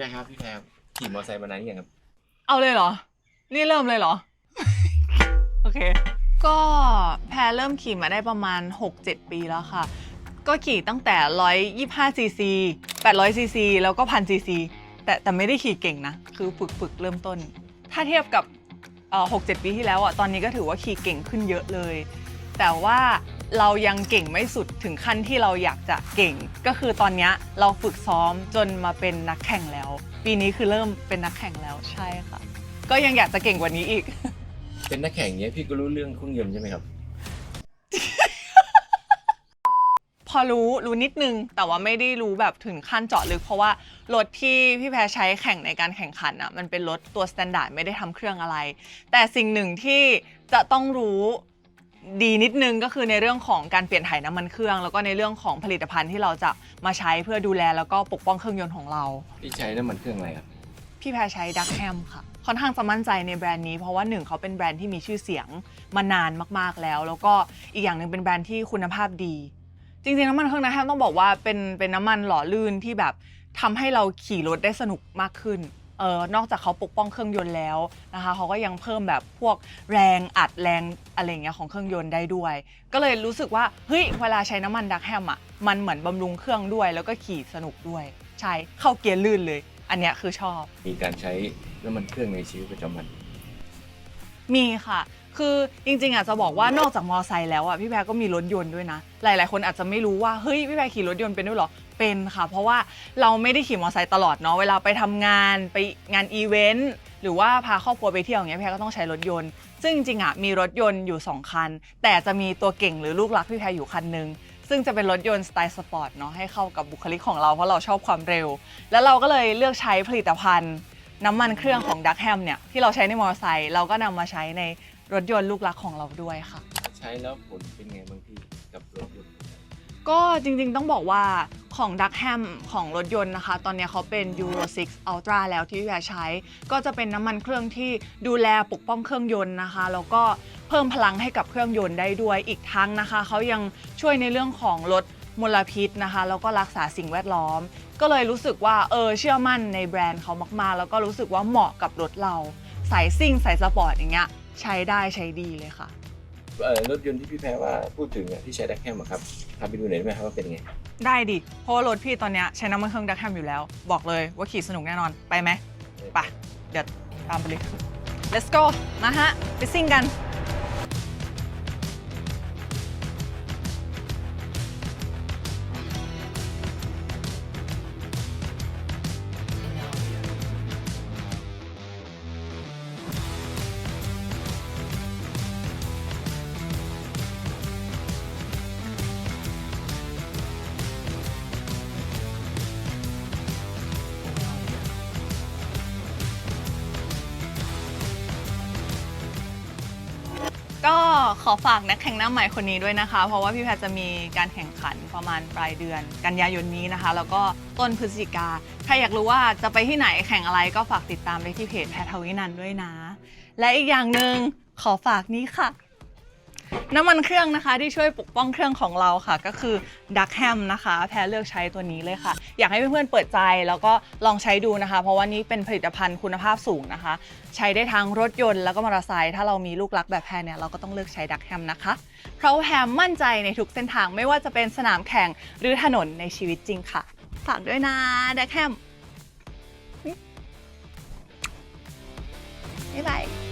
แพรครับพี่แพรขี่มอเตอร์ไซค์มานานยังครับ เอาเลยเหรอ นี่เริ่มเลยเหรอ โอเค ก็แพรเริ่มขี่มาได้ประมาณ 6-7 ปีแล้วค่ะ ก็ขี่ตั้งแต่ 125ซีซี800ซีซีแล้วก็1,000ซีซีแต่แต่ไม่ได้ขี่เก่งนะ คือฝึกฝึกเริ่มต้น ถ้าเทียบกับเอ่อ6-7 ปีที่แล้วอะ ตอนนี้ก็ถือว่าขี่เก่งขึ้นเยอะเลย แต่ว่า เรายังเก่งไม่สุดถึงขั้นที่เราอยากจะเก่ง ก็คือตอนเนี้ยเราฝึกซ้อมจนมาเป็นนักแข่งแล้ว ปีนี้คือเริ่มเป็นนักแข่งแล้วใช่ค่ะ ก็ยังอยากจะเก่งกว่านี้อีก เป็นนักแข่งเนี้ยพี่ก็รู้เรื่องเครื่องยนต์ใช่ไหมครับ พอรู้รู้นิดนึง แต่ว่าไม่ได้รู้แบบถึงขั้นเจาะลึก เพราะว่ารถที่พี่แพรใช้แข่งในการแข่งขันอะมันเป็นรถตัวสแตนดาร์ดไม่ได้ทำเครื่องอะไร แต่สิ่งหนึ่งที่จะต้องรู้ ดีนิดนึงก็คือในเรื่องของการเปลี่ยนถ่ายน้ำมันเครื่อง แล้วก็ในเรื่องของผลิตภัณฑ์ที่เราจะมาใช้เพื่อดูแลแล้วก็ปกป้องเครื่องยนต์ของเรา พี่ใช้น้ำมันเครื่องอะไรครับ พี่แพรใช้ดักแฮมค่ะ ค่อนข้างจะมั่นใจในแบรนด์นี้เพราะว่าหนึ่งเขาเป็นแบรนด์ที่มีชื่อเสียงมานานมากๆแล้ว แล้วก็อีกอย่างหนึ่งเป็นแบรนด์ที่คุณภาพดี จริงๆน้ำมันเครื่องดักแฮมต้องบอกว่าเป็นเป็นน้ำมันหล่อลื่นที่แบบทำให้เราขี่รถได้สนุกมากขึ้น เออนอกจากเขาปกป้องเครื่องยนต์แล้วนะคะเขาก็ยังเพิ่มแบบพวกแรงอัดแรงอะไรอย่างเงี้ยของเครื่องยนต์ได้ด้วย ก็เลยรู้สึกว่าเฮ้ยเวลาใช้น้ำมันดักแฮมอะมันเหมือนบำรุงเครื่องด้วย แล้วก็ขี่สนุกด้วย ใช่เข้าเกียร์ลื่นเลย อันเนี้ยคือชอบ มีการใช้น้ำมันเครื่องในชีวิตประจำวัน มีค่ะ คือจริงๆอะจะบอกว่านอกจากมอไซค์แล้วอะพี่แพรก็มีรถยนต์ด้วยนะ หลายๆ คนอาจจะไม่รู้ว่าเฮ้ยพี่แพรขี่รถยนต์เป็นด้วยเหรอ เป็นค่ะ เพราะว่าเราไม่ได้ขี่มอไซค์ตลอดเนาะ เวลาไปทำงานไปงานอีเวนต์หรือว่าพาครอบครัวไปเที่ยวอย่างเงี้ยพี่แพรก็ต้องใช้รถยนต์ ซึ่งจริงๆอะมีรถยนต์อยู่2คัน แต่จะมีตัวเก่งหรือลูกรักพี่แพรอยู่คันหนึง ซึ่งจะเป็นรถยนต์สไตล์สปอร์ตเนาะให้เข้ากับบุคลิกของเราเพราะเราชอบความเร็ว แล้วเราก็เลยเลือกใช้ผลิตภัณฑ์ น้ำมันเครื่องของดักแฮมเนี่ยที่เราใช้ในมอเตอร์ไซค์เราก็นำมาใช้ในรถยนต์ลูกรักของเราด้วยค่ะ ใช้แล้วผลเป็นไงบ้างพี่กับรถยนต์ก็จริงๆต้องบอกว่าของดักแฮมของรถยนต์นะคะ ตอนนี้เขาเป็น Euro 6 Ultra แล้วที่พี่แพรใช้ ก็จะเป็นน้ำมันเครื่องที่ดูแลปกป้องเครื่องยนต์นะคะ แล้วก็เพิ่มพลังให้กับเครื่องยนต์ได้ด้วยอีกทั้งนะคะ เขายังช่วยในเรื่องของลด มลพิษนะคะแล้วก็รักษาสิ่งแวดล้อม ก็เลยรู้สึกว่าเออเชื่อมั่นในแบรนด์เขามากๆ แล้วก็รู้สึกว่าเหมาะกับรถเราสายซิ่งสายสปอร์ตอย่างเงี้ยใช้ได้ใช้ดีเลยค่ะเอ่อรถยนต์ที่พี่แพรว่าพูดถึงอะที่ใช้ดักแคมอะครับพาไปดูหน่อยได้ไหมครับว่าเป็นไง ได้ดิเพราะว่ารถพี่ตอนเนี้ยใช้น้ำมันเครื่องดักแฮมอยู่แล้ว บอกเลยว่าขี่สนุกแน่นอนไปไหมไปเดี๋ยวตามไปเลย let's go มาฮะไปซิ่งกัน ขอฝากนักแข่งหน้าใหม่คนนี้ด้วยนะคะ เพราะว่าพี่แพทย์จะมีการแข่งขันประมาณปลายเดือน กันยายนนี้นะคะ แล้วก็ต้นพฤศจิกาถ้าอยากรู้ว่าจะไปที่ไหนแข่งอะไรก็ฝากติดตามได้ที่เพจแพทย์ทวินันด้วยนะ และอีกอย่างหนึ่งขอฝากนี้ค่ะ น้ำมันเครื่องนะคะที่ช่วยปกป้องเครื่องของเราค่ะ ก็คือดักแฮมนะคะ แพรเลือกใช้ตัวนี้เลยค่ะ อยากให้เพื่อนๆเปิดใจแล้วก็ลองใช้ดูนะคะ เพราะว่านี้เป็นผลิตภัณฑ์คุณภาพสูงนะคะ ใช้ได้ทั้งรถยนต์แล้วก็มอเตอร์ไซค์ถ้าเรามีลูกรักแบบแพรเนี่ยเราก็ต้องเลือกใช้ดักแฮมนะคะ เพราะแพรมั่นใจในทุกเส้นทางไม่ว่าจะเป็นสนามแข่งหรือถนนในชีวิตจริงค่ะฝากด้วยนะดักแฮมบ๊ายบาย